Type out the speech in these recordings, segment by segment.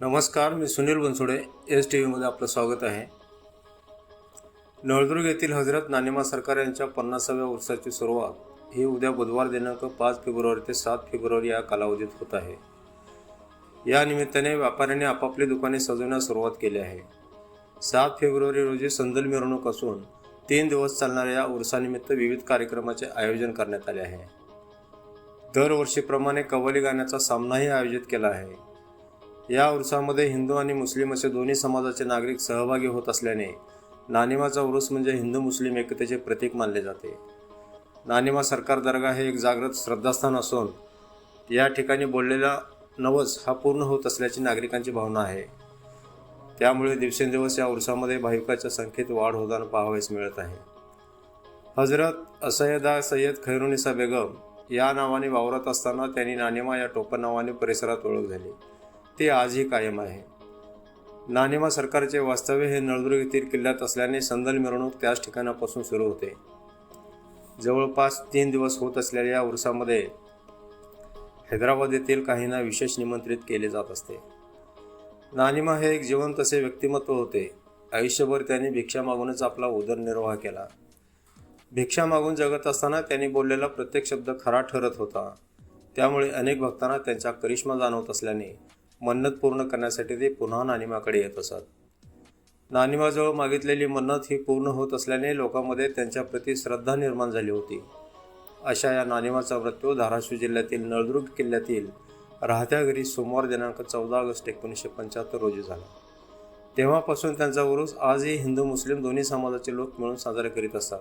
नमस्कार मी Sunil Bansode S T व्हीमध्ये आपलं स्वागत आहे. नळदुर्ग येथील हजरत नानिमा सरकार यांच्या पन्नासाव्या वर्षाची सुरुवात ही उद्या बुधवार दिनांक पाच फेब्रुवारी ते सात फेब्रुवारी या कालावधीत होत आहे. या निमित्ताने व्यापाऱ्यांनी आपापली दुकाने सजवण्यास सुरुवात केली आहे. सात फेब्रुवारी रोजी संदल मिरवणूक असून तीन दिवस चालणाऱ्या या उर्सानिमित्त विविध कार्यक्रमाचे आयोजन करण्यात आले आहे. दरवर्षीप्रमाणे कव्वाली गाण्याचा सामनाही आयोजित केला आहे. या उर्सामध्ये हिंदू आणि मुस्लिम असे दोन्ही समाजाचे नागरिक सहभागी होत असल्याने नानिमाचा उरूस म्हणजे हिंदू मुस्लिम एकतेचे प्रतीक मानले जाते. नानिमा सरकार दर्गा हे एक जागृत श्रद्धास्थान असून या ठिकाणी बोललेला नवस हा पूर्ण होत असल्याची नागरिकांची भावना आहे. त्यामुळे दिवसेंदिवस या उर्सामध्ये भाविकाच्या संख्येत वाढ होताना पाहावयास मिळत आहे. हजरत असयदा सय्यद खैरुनिसा बेगम या नावाने वावरत असताना त्यांनी नानिमा या टोपण नावाने परिसरात ओळख झाली. ते आजही कायम आहे. नानिमा सरकारचे वास्तव्य हे नळदुर्ग येथील किल्ल्यात असल्याने संदल मिरवणूक त्याच ठिकाणापासून सुरू होते. जवळपास तीन दिवस होत असलेल्या या उर्सामध्ये हैदराबाद येथील काहींना विशेष निमंत्रित केले जात असते. नानिमा हे एक जिवंत असे व्यक्तिमत्व होते. आयुष्यभर त्यांनी भिक्षा मागूनच आपला उदरनिर्वाह केला. भिक्षा मागून जगत असताना त्यांनी बोललेला प्रत्येक शब्द खरा ठरत होता. त्यामुळे अनेक भक्तांना त्यांचा करिश्मा जाणवत असल्याने मन्नत पूर्ण करण्यासाठी ते पुन्हा नानिमाकडे येत असत. नानिमाजवळ मागितलेली मन्नत ही पूर्ण होत असल्याने लोकांमध्ये त्यांच्याप्रती श्रद्धा निर्माण झाली होती. अशा या नानिमाचा मृत्यू धाराशिव जिल्ह्यातील नळदुर्ग किल्ल्यातील राहत्या घरी सोमवार दिनांक चौदा ऑगस्ट एकोणीसशे पंच्याहत्तर रोजी झाला. तेव्हापासून त्यांचा उरूस आजही हिंदू मुस्लिम दोन्ही समाजाचे लोक मिळून साजरे करीत असतात.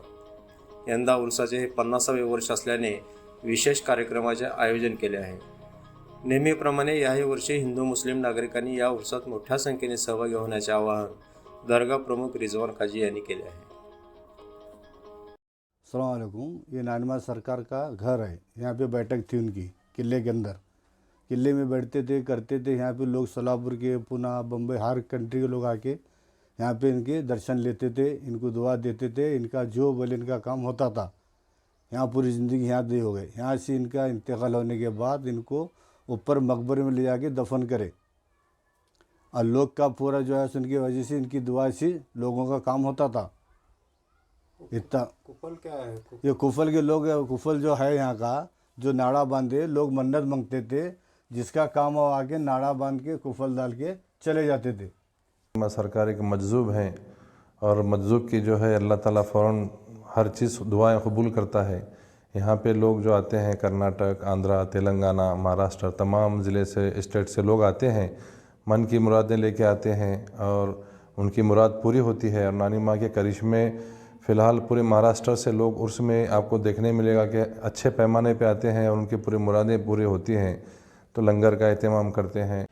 यंदा उरुसाचे हे पन्नासावे वर्ष असल्याने विशेष कार्यक्रमाचे आयोजन केले आहे. नेहमीप्रमाणे याही वर्षी हिंदू, मुस्लिम नागरिकांनी या उर्सात मोठ्या संख्येने सहभागी होण्याचे आवाहन दर्गा प्रमुख रिजवान काजी यांनी केले आहे. अलकुम ये नानमा सरकार का घर है? यहाँ पे बैठक थी उनकी, किले के अंदर। किले में बैठते थे, करते थे, यहाँ पे लोग सोलापुर के, पुणे, बम्बई, हर कंट्री के लोग आके यहाँ पे इनके दर्शन लेते थे, इनको दुआ देते थे, इनका जो बोले इनका काम होता था। यहाँ पूरी ज़िंदगी यहाँ दे हो गए। यहाँ से इनका इंतकाल होने के बाद इनको ऊपर मकबरे में ले जाके दफन करे। और लोग का पूरा जो है उनकी वजह से इनकी दुआ से लोगों का काम होता था। इतना कुपल क्या है? कुफल? ये कुफल के लोग कुफल जो है यहाँ का जो नाड़ा बांधे लोग मन्नत मांगते थे जिसका काम हो आके नाड़ा बाँध के कुफल डाल के चले जाते थे। मैं सरकार एक मजजूब हैं और मजजूब की जो है अल्लाह ताला फ़ौरन हर चीज़ दुआएँ कबूल करता है। यहाँ पे लोग जो आते हैं कर्नाटक, आंध्रा, तेलंगाना, महाराष्ट्र, तमाम ज़िले से, स्टेट से लोग आते हैं, मन की मुरादें लेके आते हैं और उनकी मुराद पूरी होती है और नानी माँ के करिश्मे फ़िलहाल पूरे महाराष्ट्र से लोग उर्स में आपको देखने मिलेगा कि अच्छे पैमाने पे आते हैं और उनकी पूरी मुरादें पूरी होती हैं। तो लंगर का अहतमाम करते हैं।